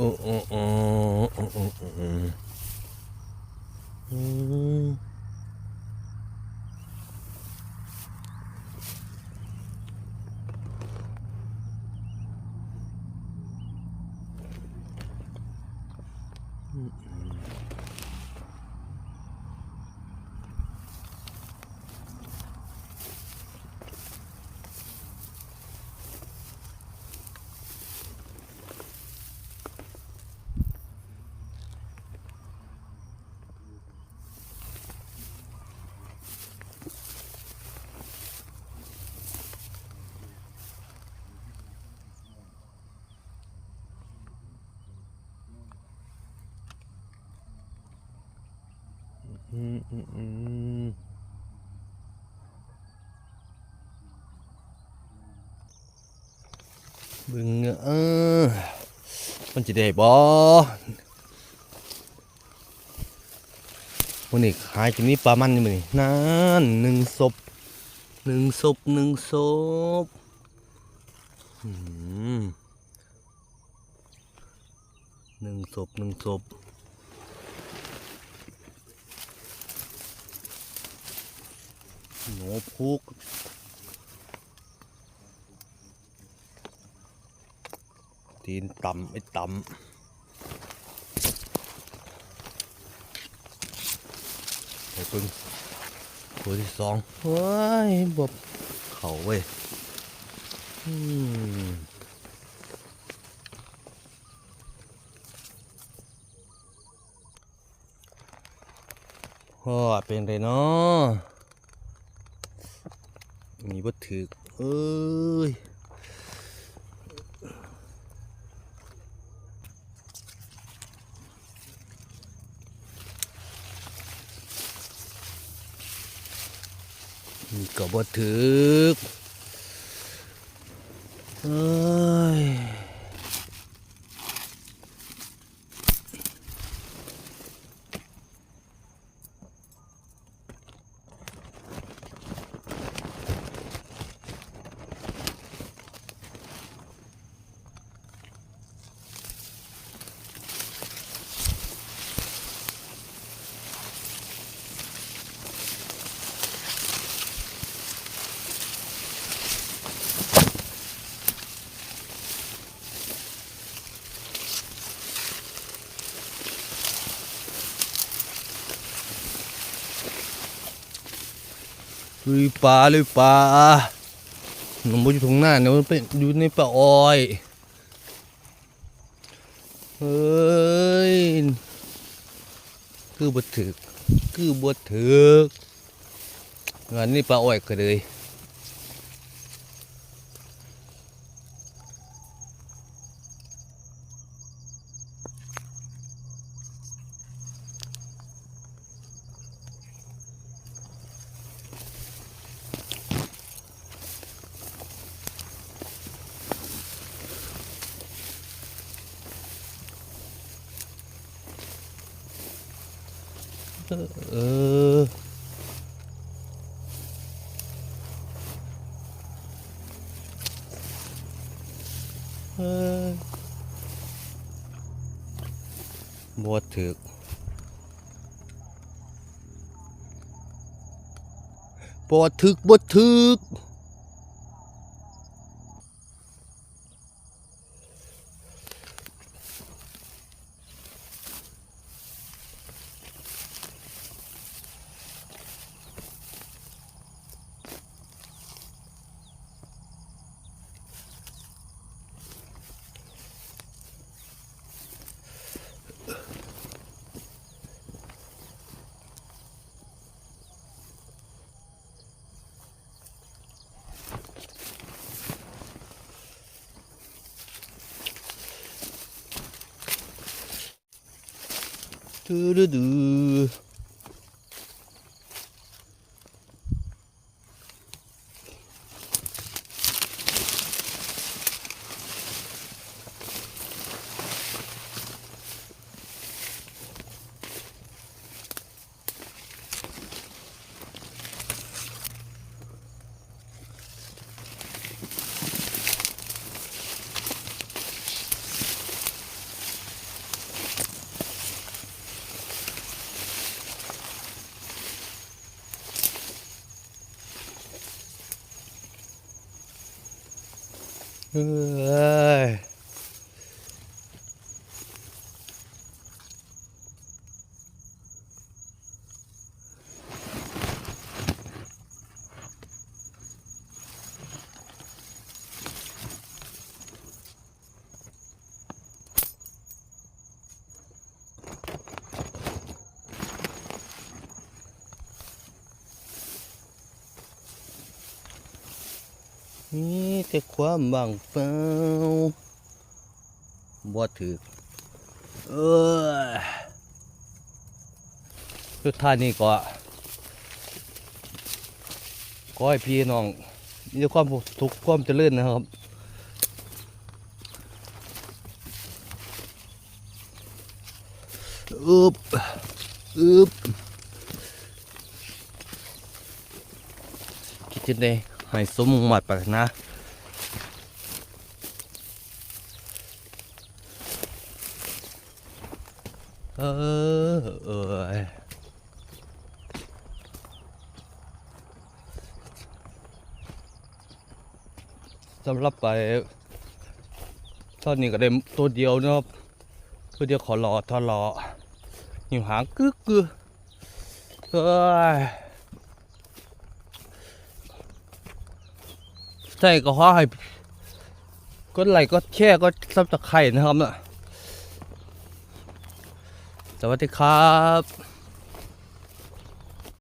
อ้โอ้โอ้โอ้โอ้โอ้ อืมอืมอืมเบึงเออมันจะได้บ่วันนี้ขายจะมีปลามันนี่มั้ยนั่นหนึ่งศพหนึ่งศพหนึ่งศพหนึ่งศพหนึ่งศพ หนูพุกตีนต่ำไอ้ต่ำไอ้ปึงตัวที่สองเฮ้ยบบเขาเว้ยอืมพ่อเป็นไรเนาะ มีวัตถุเอ้ยมีกับวัตถุเออ ลุยป่าลุยป่าหนุ่มอยู่ตรงหน้าเนี่ยมันเป็นอยู่ในป่าอ้อยเฮ้ยคือบดถึกคือบดถึกงานนี้ป่าอ้อยก็เลย เออบวถึกบวถึกบวถึก ดูดูดูเอ้ ย นี่แต่ความบางเปล่าบ่ถึกเอ้ยสุดท้ายนี่ก็ก็ให้พี่น้องมีความทุกข์ความเจริญนะครับอึบอึบคิดจะได้ ให้สมมุ่งหมัดปรารถนาเออเออสำหรับไปตอนนี้ก็ได้ตัวเดียวนะครับตัวเดียวขอรอทอรออยู่หางกึกกึเอ้ย ใช่ก็ขอให้กดไลค์กดแชร์กดซับสไครต์นะครับนะสวัสดีครับ